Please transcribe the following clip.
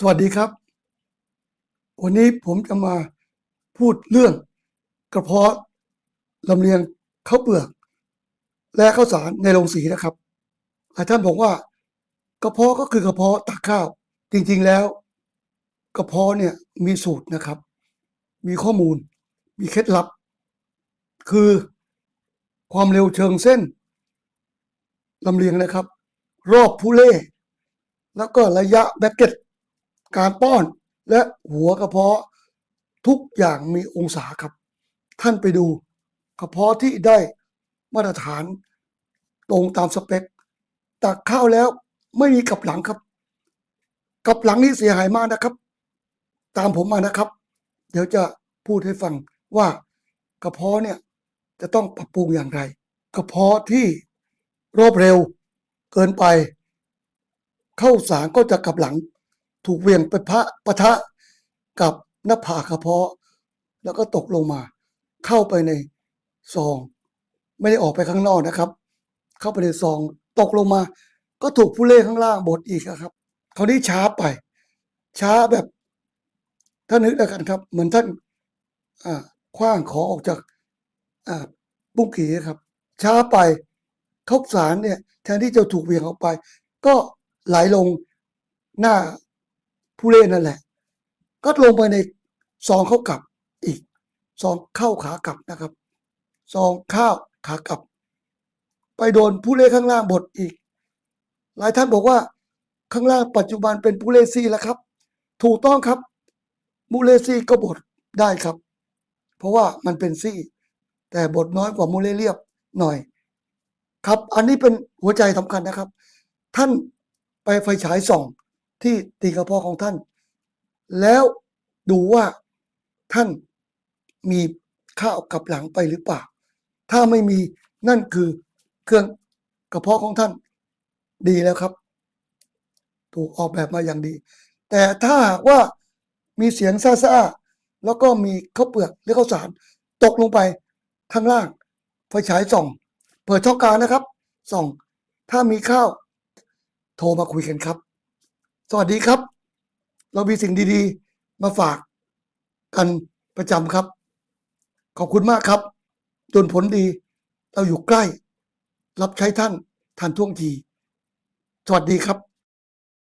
สวัสดีครับ วันนี้ผมจะมาพูดเรื่องกระเพาะลำเลียงข้าวเปลือก และข้าวสารในโรงสีนะครับหลายท่านบอกว่ากระเพาะก็คือกระเพาะตักข้าว จริงๆแล้ว กระเพาะเนี่ยมีสูตรนะครับ มีข้อมูล มีเคล็ดลับ คือความเร็วเชิงเส้นลำเลียงนะครับ รอบผู้เล่ แล้วก็ระยะแบ็กเก็ต การป้อนและหัวกระเพาะทุกอย่างมีองศาครับ ท่านไปดูกระเพาะที่ได้มาตรฐานตรงตามสเปคตักข้าวแล้วไม่มีกลับหลังครับกลับหลังนี่เสียหายมากนะครับ ตามผมมานะครับ เดี๋ยวจะพูดให้ฟังว่ากระเพาะเนี่ยจะต้องปรับปรุงอย่างไร กระเพาะที่รอบเร็วเกินไป เข้าสารก็จะกลับหลัง ถูกเวียงไปพระปะทะกับหน้าผากกระเพาะ แล้วก็ตกลงมา เข้าไปในซอง ไม่ได้ออกไปข้างนอกนะครับ เข้าไปในซอง ตกลงมา ก็ถูกผู้เล่ข้างล่างบดอีกอะครับคราวนี้ช้าไป ช้าแบบท่านนึกแล้วกันครับ เหมือนท่านคว้างของออกจากอ่าปุ้งกีครับ ช้าไปข้าวสารเนี่ย แทนที่จะถูกเวียงออกไป ก็ไหลลงหน้า ผู้เล่นนั่นแหละ ก็ลงไปในซองเข้ากลับอีกซองเข้าขากลับนะครับซองข้าวขากลับ ไปโดนผู้เล่นข้างล่างบดอีก หลายท่านบอกว่าข้างล่างปัจจุบันเป็นผู้เล่นซีแล้วครับ ถูกต้องครับมูเลซี่ก็บดได้ครับ เพราะว่ามันเป็นซี่ แต่บดน้อยกว่ามูเลเรียบหน่อย ครับ อันนี้เป็นหัวใจสำคัญนะครับ ท่านไปไฟฉายส่อง ที่ตีกระเพาะของท่าน แล้วดูว่าท่านมีข้าวกับหลังไปหรือเปล่า ถ้าไม่มีนั่นคือเครื่องกระเพาะของท่านดีแล้วครับ ถูกออกแบบมาอย่างดี แต่ถ้าหากว่ามีเสียงซ่าๆแล้วก็มีข้าวเปลือกหรือข้าวสาร ตกลงไปข้างล่างไฟฉายส่อง เปิดช่องกลางนะครับ ส่อง ถ้ามีข้าว โทรมาคุยกันครับ สวัสดีครับ เรามีสิ่งดีๆ มาฝากกันประจำครับ ขอบคุณมากครับ จนผลดี เราอยู่ใกล้ รับใช้ท่านทันท่วงที สวัสดีครับ